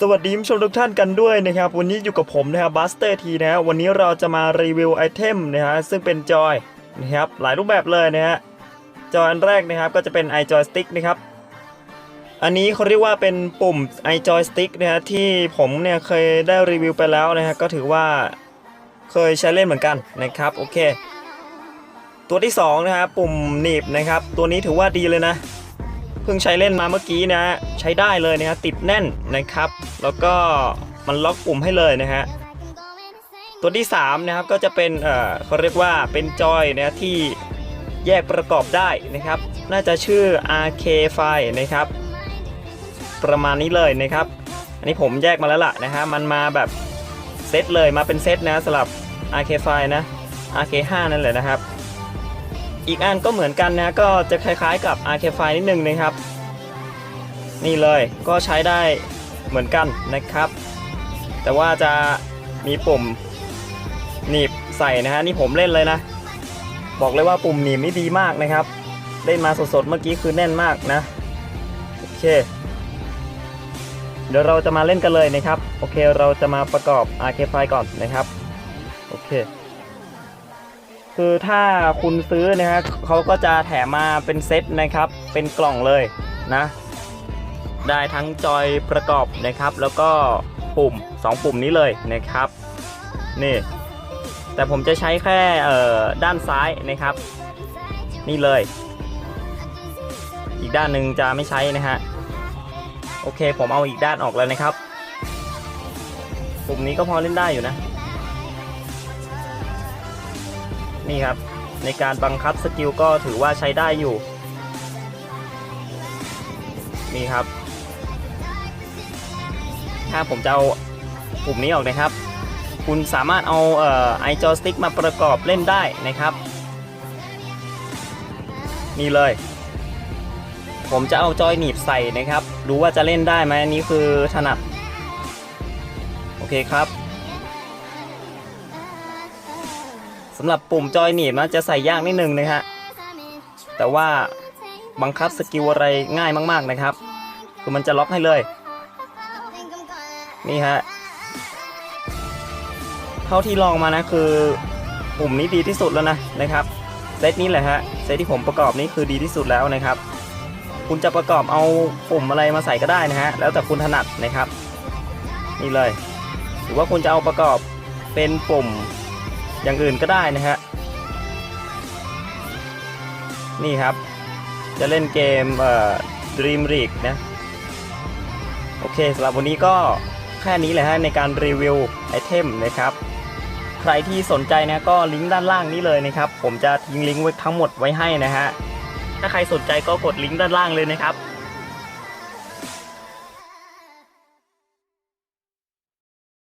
สวัสดีผู้ชมทุกท่านกันด้วยนะครับ วันนี้อยู่กับผมนะครับบัสเตอร์ทีนะฮะวันนี้เราจะมารีวิวไอเทมนะฮะซึ่งเป็นจอยนะครับหลายรูปแบบเลยนะฮะจอยอันแรกนะครับก็จะเป็น iJoy Stick นะครับอันนี้เขาเรียกว่าเป็นปุ่ม iJoy Stick นะฮะที่ผมเนี่ยเคยได้รีวิวไปแล้วนะฮะก็ถือว่าเคยใช้เล่นเหมือนกันนะครับโอเค ตัวที่สองนะฮะปุ่มหนีบนะครับ ตัวนี้ถือว่าดีเลยนะ เพิ่งใช้เล่นมาเมื่อกี้นะฮะใช้ได้เลยนะฮะติดแน่นนะครับ แล้วก็มันล็อกปุ่มให้เลยนะฮะตัวที่3นะครับก็จะเป็นเอ่อเขาเรียกว่าเป็นจอยนะที่แยกประกอบได้นะครับ น่าจะชื่อ RK file นะครับ ประมาณนี้เลยนะครับ อันนี้ผมแยกมาแล้วล่ะนะฮะมันมาแบบเซตเลยมาเป็นเซตนะสำหรับ RK file นะ RK 5นั่นแหละนะครับ อีกอันก็เหมือนกันนะก็จะคล้ายๆกับ RK File นิดนึงนะครับ นี่เลยก็ใช้ได้เหมือนกันนะครับ แต่ว่าจะมีปุ่มหนีบใส่นะฮะนี่ผมเล่นเลยนะ บอกเลยว่าปุ่มหนีบนี่ดีมากนะครับ เล่นมาสดๆเมื่อกี้คือแน่นมากนะโอเค เดี๋ยวเราจะมาเล่นกันเลยนะครับ โอเคเราจะมาประกอบ RK File ก่อนนะครับ โอเค คือถ้าคุณซื้อนะฮะเขาก็จะแถมมาเป็นเซตนะครับ เป็นกล่องเลยนะ ได้ทั้งจอยประกอบนะครับ แล้วก็ปุ่ม 2 ปุ่มนี้เลยนะครับ นี่ แต่ผมจะใช้แค่ด้านซ้ายนะครับ นี่เลย อีกด้านหนึ่งจะไม่ใช้นะฮะ โอเคผมเอาอีกด้านออกแล้วนะครับ ปุ่มนี้ก็พอเล่นได้อยู่นะ นี่ครับ ในการบังคับสกิลก็ถือว่าใช้ได้อยู่ นี่ครับ ถ้าผมจะเอาปุ่มนี้ออกนะครับ คุณสามารถเอาเอ่อไอจอสติ๊กมาประกอบเล่นได้นะครับ นี่เลย ผมจะเอาจอยหนีบใส่นะครับดูว่าจะเล่นได้ไหมอันนี้คือถนัด โอเคครับ สำหรับปุ่มจอยหนีบนะจะใส่ยากนิดนึงนะฮะแต่ว่าบังคับสกิลอะไรง่ายมากๆนะครับ คือมันจะล็อกให้เลย นี่ฮะเท่าที่ลองมานะคือปุ่มนี้ดีที่สุดแล้วนะนะครับเซตนี้แหละฮะเซตที่ผมประกอบนี้คือดีที่สุดแล้วนะครับ คุณจะประกอบเอาปุ่มอะไรมาใส่ก็ได้นะฮะแล้วแต่คุณถนัดนะครับ นี่เลย หรือว่าคุณจะเอาประกอบเป็นปุ่ม อย่างอื่นก็ได้นะฮะ นี่ครับ จะเล่นเกมเอ่อ Dream League นะ โอเคสำหรับวันนี้ก็แค่นี้แหละฮะในการรีวิวไอเทมนะครับ ใครที่สนใจนะก็ลิงก์ด้านล่างนี้เลยนะครับ ผมจะทิ้งลิงก์ไว้ทั้งหมดไว้ให้นะฮะ ถ้าใครสนใจก็กดลิงก์ด้านล่างเลยนะครับ